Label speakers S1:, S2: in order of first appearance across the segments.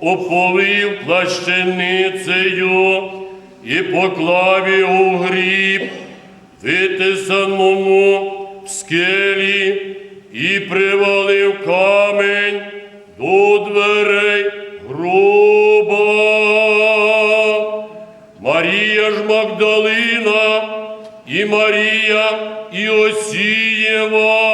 S1: оповив плащеницею і поклав у гріб, витисаному в скелі, і привалив камінь до дверей гроба. Марія ж Магдалина і Марія Іосієва.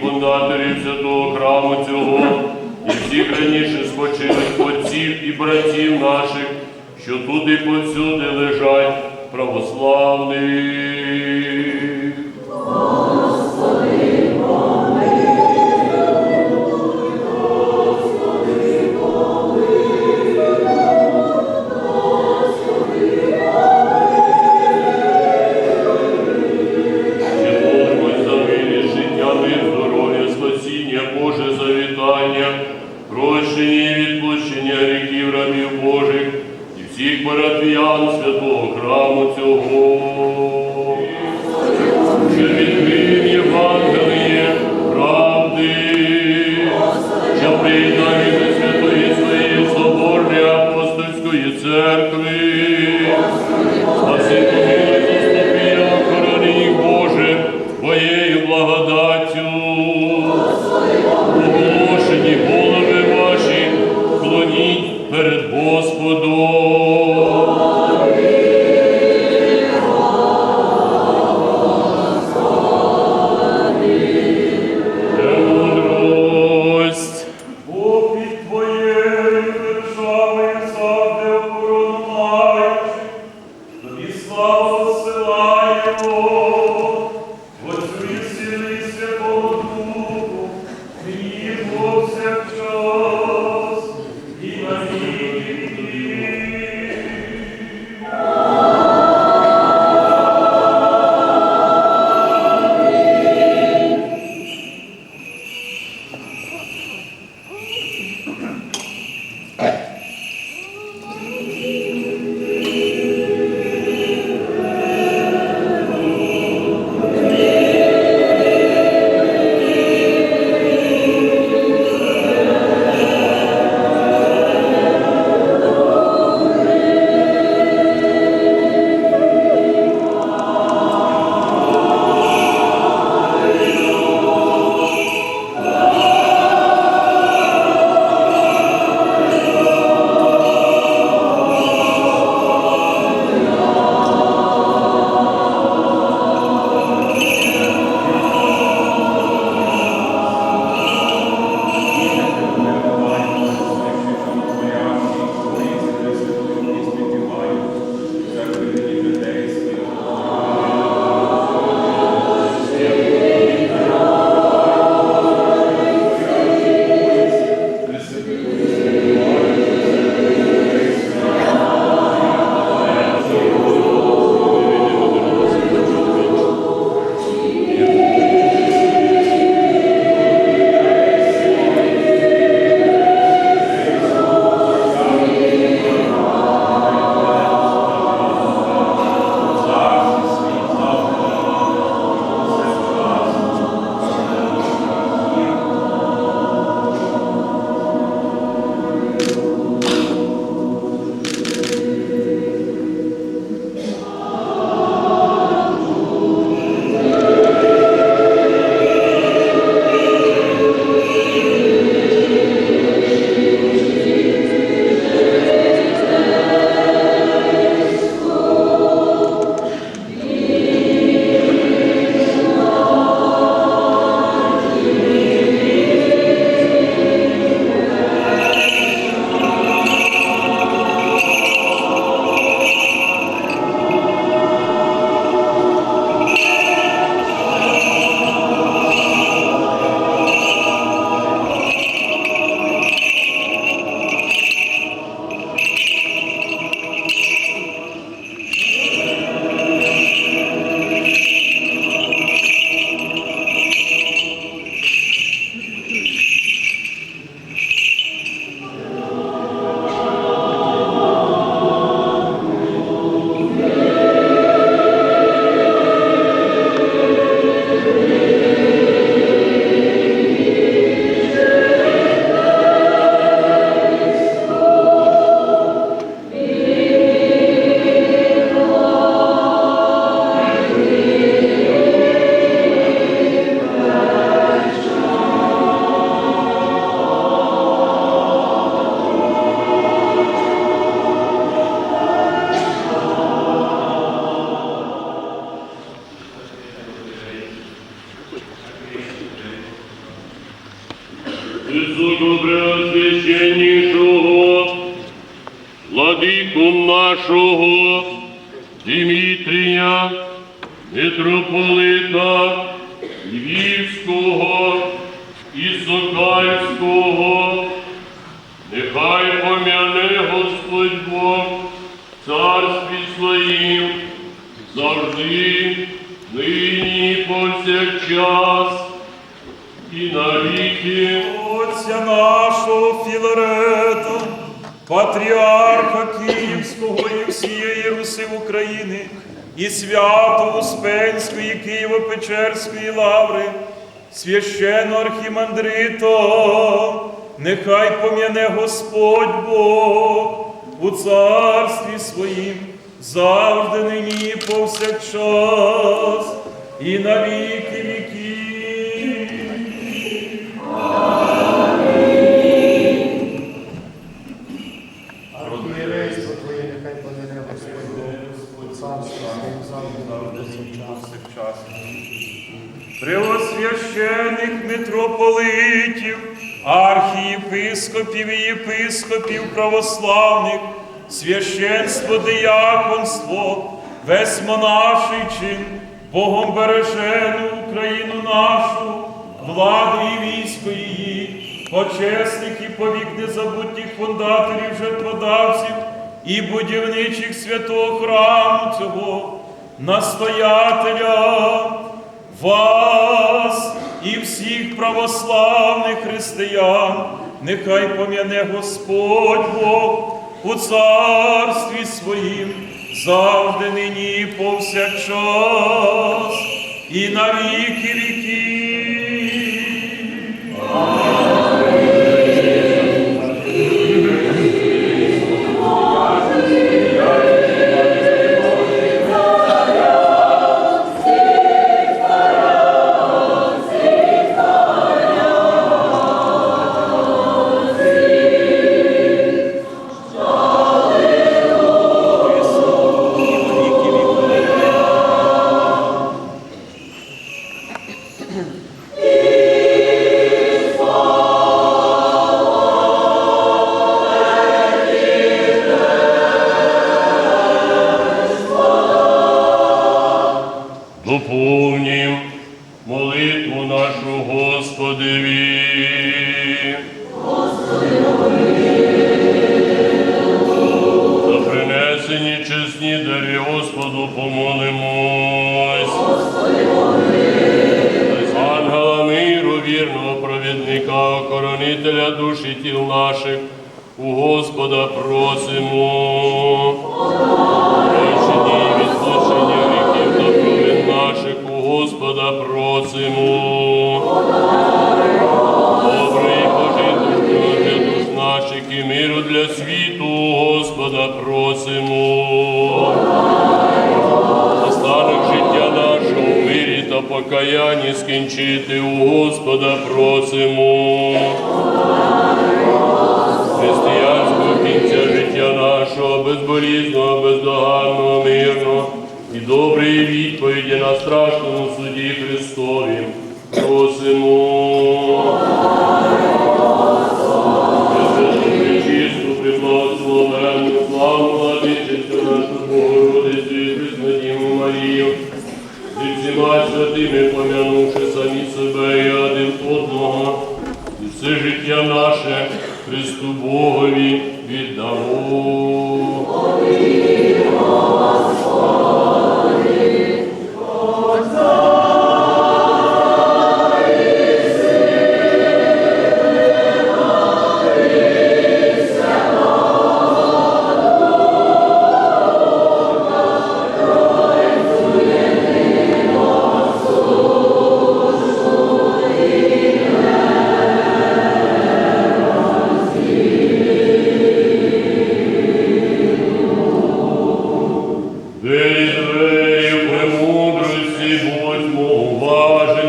S1: фундаторів святого храму цього і всіх раніше спочилих отців і братів наших, що тут і повсюди лежать православних. храму цього. Митрополита Львівського і Сокальського, нехай пом'яне Господь Бог царстві своїм, завжди, нині повсякчас, і навіки.
S2: Отця нашого Філарета, патріарха Київського і всієї Руси України, і свято Успенської Києво-Печерської лаври, священного архімандрито, нехай пом'яне Господь Бог у царстві своїм, завжди нині повсякчас, і на Преосвящених митрополитів, архієпископів і єпископів православних, священство, дияконство, весь монаший чин, Богом бережену Україну нашу, владу і військо її, почесних і повік незабутніх фундаторів, жертводавців і будівничих святого храму цього, настоятеля вас і всіх православних християн, нехай пом'яне Господь Бог у царстві своїм, завжди нині повсякчас, і на віки віків.
S1: Господеві. За принесені чесні дари Господу помолимось. З ангела миру, вірного провідника, охоронителя душ і тіл наших, у Господа просимо. Прощення наших у Господа просимо. І миру для світу Господа просимо. Останок життя нашого мирі та покаянні скінчити у Господа просимо. Християнського кінця життя нашого, безболізного, бездоганного, мирного і доброї відповіді на страшному суді Христові. Просимо. Марію, зі всіма святими помянувши самі себе і один одного, і все життя наше Христу Богові віддамо. Будьмо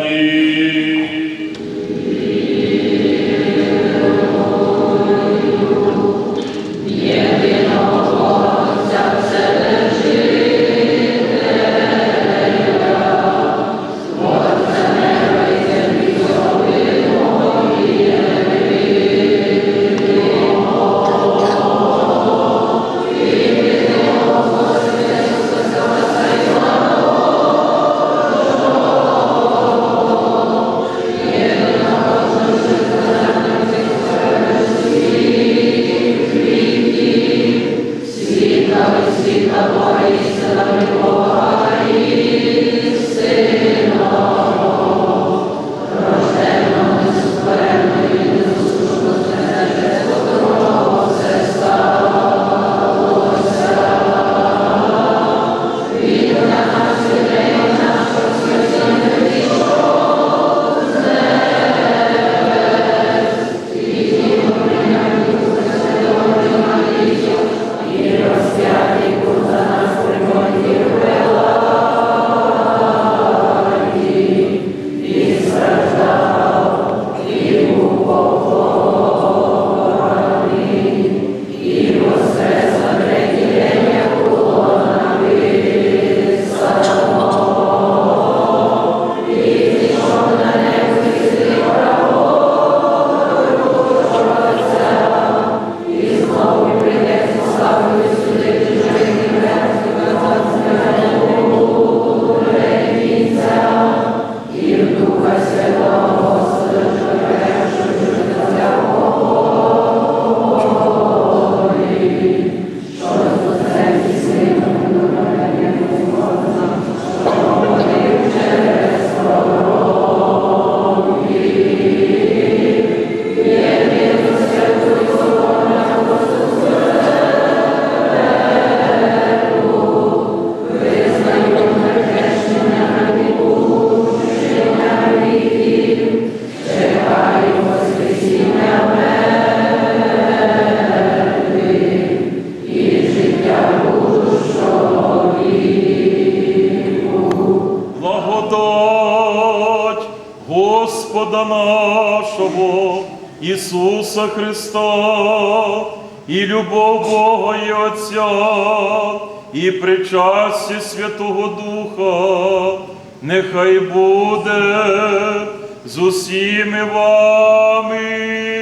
S2: da e Ісуса Христа, і любов Бога і Отця, і причасті Святого Духа, нехай буде з усіми вами.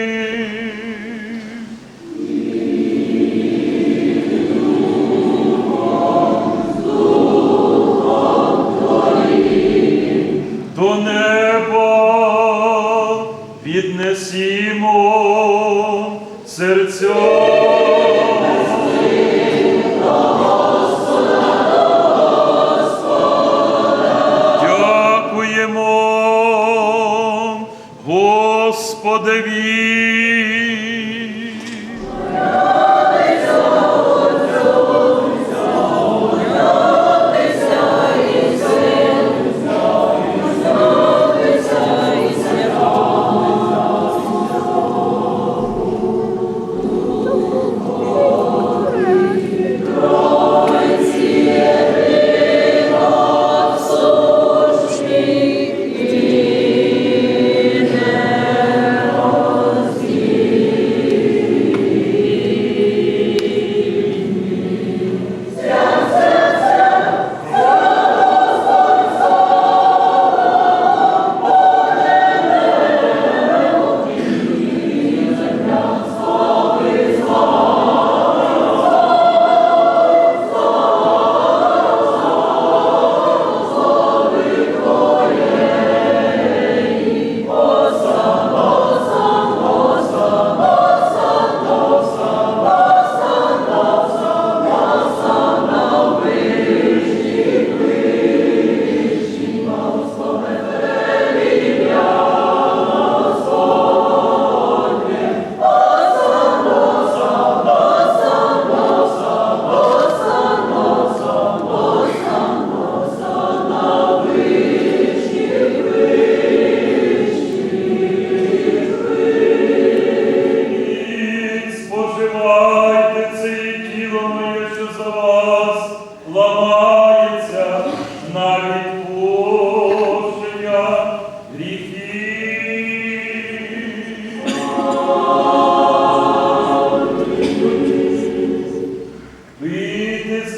S2: Серця. Дякуємо Господеві.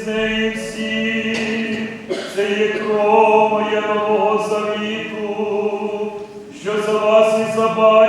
S2: З неї всі, це є кров моя нового завіту, що за вас і за батько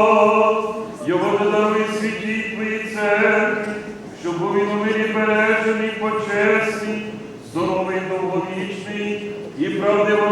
S2: архімандрита, його не світі твої церкви, щоб був він мирі бережений, почесний, здоровий, довговічний і правдиво